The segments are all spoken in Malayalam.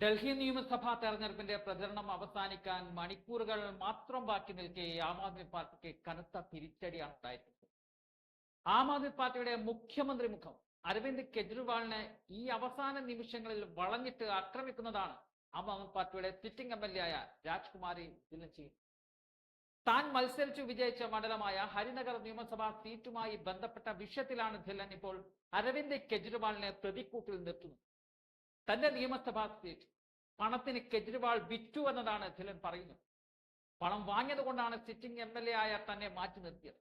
ഡൽഹി നിയമസഭാ തെരഞ്ഞെടുപ്പിന്റെ പ്രചരണം അവസാനിക്കാൻ മണിക്കൂറുകൾ മാത്രം ബാക്കി നിൽക്കെ ആം ആദ്മി പാർട്ടിക്ക് കനത്ത തിരിച്ചടിയാണ് ഉണ്ടായിരിക്കുന്നത്. ആം ആദ്മി പാർട്ടിയുടെ മുഖ്യമന്ത്രി മുഖം അരവിന്ദ് കെജ്രിവാളിനെ ഈ അവസാന നിമിഷങ്ങളിൽ വളഞ്ഞിട്ട് ആക്രമിക്കുന്നതാണ് ആം ആദ്മി പാർട്ടിയുടെ സിറ്റിംഗ് എം എൽ എ ആയ രാജ്കുമാരി ദിലൻ താൻ മത്സരിച്ചു വിജയിച്ച മണ്ഡലമായ ഹരിനഗർ നിയമസഭാ സീറ്റുമായി ബന്ധപ്പെട്ട വിഷയത്തിലാണ് ധില്ലൻ ഇപ്പോൾ അരവിന്ദ് കെജ്രിവാളിനെ പ്രതിക്കൂട്ടിൽ നിർത്തുന്നത്. തന്റെ നിയമസഭാ സീറ്റ് പണത്തിന് കെജ്രിവാൾ വിറ്റു എന്നതാണ് ധിലൻ പറയുന്നത്. പണം വാങ്ങിയതുകൊണ്ടാണ് സിറ്റിംഗ് എം എൽ എ ആയ തന്നെ മാറ്റി നിർത്തിയത്.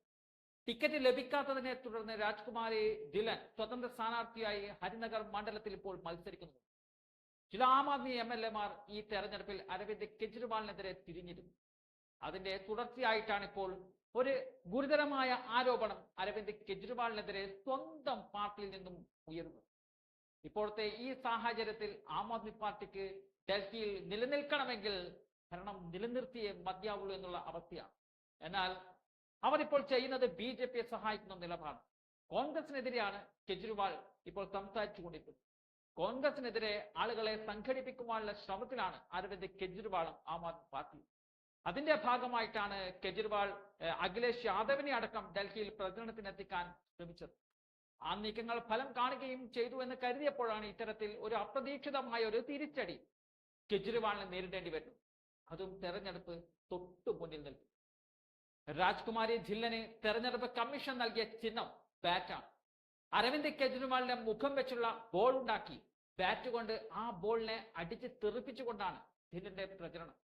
ടിക്കറ്റ് ലഭിക്കാത്തതിനെ തുടർന്ന് രാജ്കുമാരി ധിലൻ സ്വതന്ത്ര സ്ഥാനാർത്ഥിയായി ഹരിനഗർ മണ്ഡലത്തിൽ ഇപ്പോൾ മത്സരിക്കുന്നു. ചില ആം ആദ്മി എം എൽ എമാർ ഈ തെരഞ്ഞെടുപ്പിൽ അരവിന്ദ് കെജ്രിവാളിനെതിരെ തിരിഞ്ഞിരുന്നു. അതിന്റെ തുടർച്ചയായിട്ടാണ് ഇപ്പോൾ ഒരു ഗുരുതരമായ ആരോപണം അരവിന്ദ് കെജ്രിവാളിനെതിരെ സ്വന്തം പാർട്ടിയിൽ നിന്നും ഉയരുന്നത്. ഇപ്പോഴത്തെ ഈ സാഹചര്യത്തിൽ ആം ആദ്മി പാർട്ടിക്ക് ഡൽഹിയിൽ നിലനിൽക്കണമെങ്കിൽ ഭരണം നിലനിർത്തിയേ മതിയാവുള്ളൂ എന്നുള്ള അവസ്ഥയാണ്. എന്നാൽ അവരിപ്പോൾ ചെയ്യുന്നത് ബി ജെ പിയെ സഹായിക്കുന്ന നിലപാട് കോൺഗ്രസിനെതിരെയാണ് കെജ്രിവാൾ ഇപ്പോൾ സംസാരിച്ചു കൊണ്ടിരിക്കുന്നത് കോൺഗ്രസിനെതിരെ ആളുകളെ സംഘടിപ്പിക്കുവാനുള്ള ശ്രമത്തിലാണ് അരവിന്ദ് കെജ്രിവാളും ആം ആദ്മി പാർട്ടിയും. അതിന്റെ ഭാഗമായിട്ടാണ് കെജ്രിവാൾ അഖിലേഷ് യാദവിനെ അടക്കം ഡൽഹിയിൽ പ്രചരണത്തിനെത്തിക്കാൻ ശ്രമിച്ചത്. ആ നീക്കങ്ങൾ ഫലം കാണുകയും ചെയ്തു എന്ന് കരുതിയപ്പോഴാണ് ഇത്തരത്തിൽ ഒരു അപ്രതീക്ഷിതമായ ഒരു തിരിച്ചടി കെജ്രിവാളിനെ നേരിടേണ്ടി വരുന്നു അതും തെരഞ്ഞെടുപ്പ് തൊട്ടു മുന്നിൽ നിൽക്കും രാജ്കുമാരി ജില്ലന് തെരഞ്ഞെടുപ്പ് കമ്മീഷൻ നൽകിയ ചിഹ്നം ബാറ്റാണ്. അരവിന്ദ് കെജ്രിവാളിന്റെ മുഖം വെച്ചുള്ള ബോൾ ഉണ്ടാക്കി ബാറ്റ് കൊണ്ട് ആ ബോളിനെ അടിച്ച് തെറിപ്പിച്ചുകൊണ്ടാണ് ധില്ലന്റെ പ്രചരണം.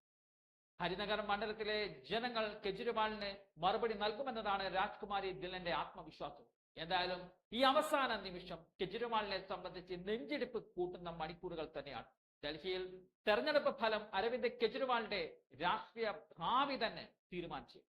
ഹരിനഗർ മണ്ഡലത്തിലെ ജനങ്ങൾ കെജ്രിവാളിന് മറുപടി നൽകുമെന്നതാണ് രാജ്കുമാരി ദില്ലന്റെ ആത്മവിശ്വാസം. എന്തായാലും ഈ അവസാന നിമിഷം കെജ്രിവാളിനെ സംബന്ധിച്ച് നെഞ്ചിടിപ്പ് കൂട്ടുന്ന മണിക്കൂറുകൾ തന്നെയാണ്. ഡൽഹിയിൽ തെരഞ്ഞെടുപ്പ് ഫലം അരവിന്ദ് കെജ്രിവാളിന്റെ രാഷ്ട്രീയ ഭാവി തന്നെ തീരുമാനിച്ചു.